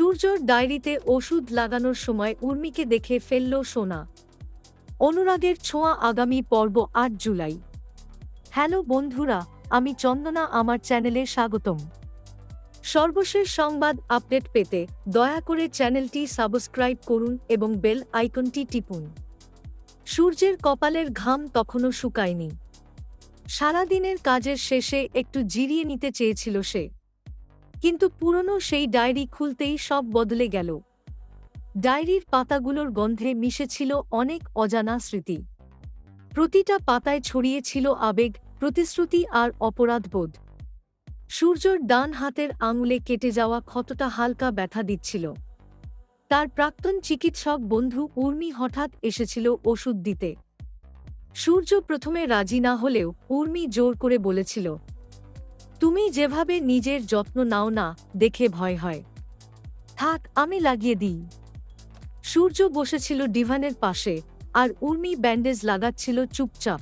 সূর্যর ডায়েরিতে ওষুধ লাগানোর সময় উর্মিকে দেখে ফেলল সোনা। অনুরাগের ছোঁয়া আগামী পর্ব আট জুলাই। হ্যালো বন্ধুরা, আমি চন্দনা, আমার চ্যানেলে স্বাগতম। সর্বশেষ সংবাদ আপডেট পেতে দয়া করে চ্যানেলটি সাবস্ক্রাইব করুন এবং বেল আইকনটি টিপুন। সূর্যের কপালের ঘাম তখনও শুকায়নি। সারাদিনের কাজের শেষে একটু জিরিয়ে নিতে চেয়েছিল সে। কিন্তু পুরনো সেই ডায়েরি খুলতেই সব বদলে গেল। ডায়েরির পাতাগুলোর গন্ধে মিশেছিল অনেক অজানা স্মৃতি। প্রতিটা পাতায় ছড়িয়েছিল আবেগ, প্রতিশ্রুতি আর অপরাধবোধ। সূর্যর ডান হাতের আঙুলে কেটে যাওয়া ক্ষতটা হালকা ব্যথা দিচ্ছিল। তার প্রাক্তন চিকিৎসক বন্ধু উর্মি হঠাৎ এসেছিল ওষুধ দিতে। সূর্য প্রথমে রাজি না হলেও উর্মি জোর করে বলেছিল তুমি যেভাবে নিজের যত্ন নাও না দেখে ভয় হয়। থাক, আমি লাগিয়ে দিই। সূর্য বসেছিল ডিভানের পাশে আর উর্মি ব্যান্ডেজ লাগাচ্ছিল চুপচাপ।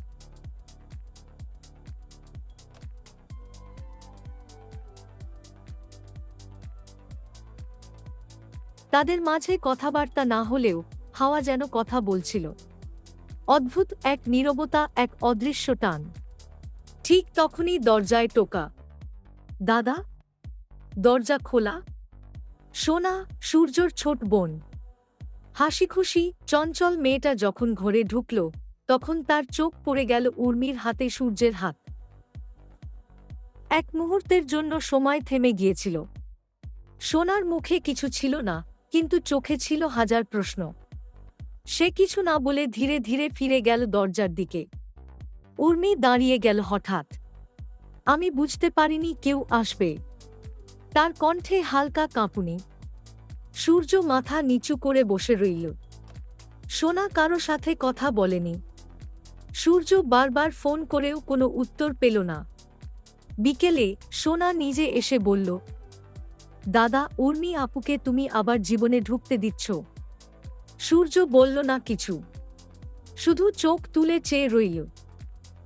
তাদের মাঝে কথাবার্তা না হলেও হাওয়া যেন কথা বলছিল। অদ্ভুত এক নীরবতা, এক অদৃশ্য টান। ঠিক তখনই দরজায় টোকা। দাদা, দরজা খোলা। সোনা, সূর্যর ছোট বোন। হাসি খুশি চঞ্চল মেয়েটা যখন ঘরে ঢুকল, তখন তার চোখ পড়ে গেল উর্মির হাতে সূর্যের হাত। এক মুহূর্তের জন্য সময় থেমে গিয়েছিল। সোনার মুখে কিছু ছিল না, কিন্তু চোখে ছিল হাজার প্রশ্ন। সে কিছু না বলে ধীরে ধীরে ফিরে গেল দরজার দিকে। উর্মি দাঁড়িয়ে গেল হঠাৎ। আমি বুঝতে পারিনি কেউ আসবে। তার কণ্ঠে হালকা কাঁপুনি। সূর্য মাথা নিচু করে বসে রইল। সোনা কারও সাথে কথা বলেনি। সূর্য বারবার ফোন করেও কোনো উত্তর পেল না। বিকেলে সোনা নিজে এসে বলল, দাদা, উর্মি আপুকে তুমি আবার জীবনে ঢুকতে দিচ্ছ। সূর্য বলল, না কিছু। শুধু চোখ তুলে চেয়ে রইল।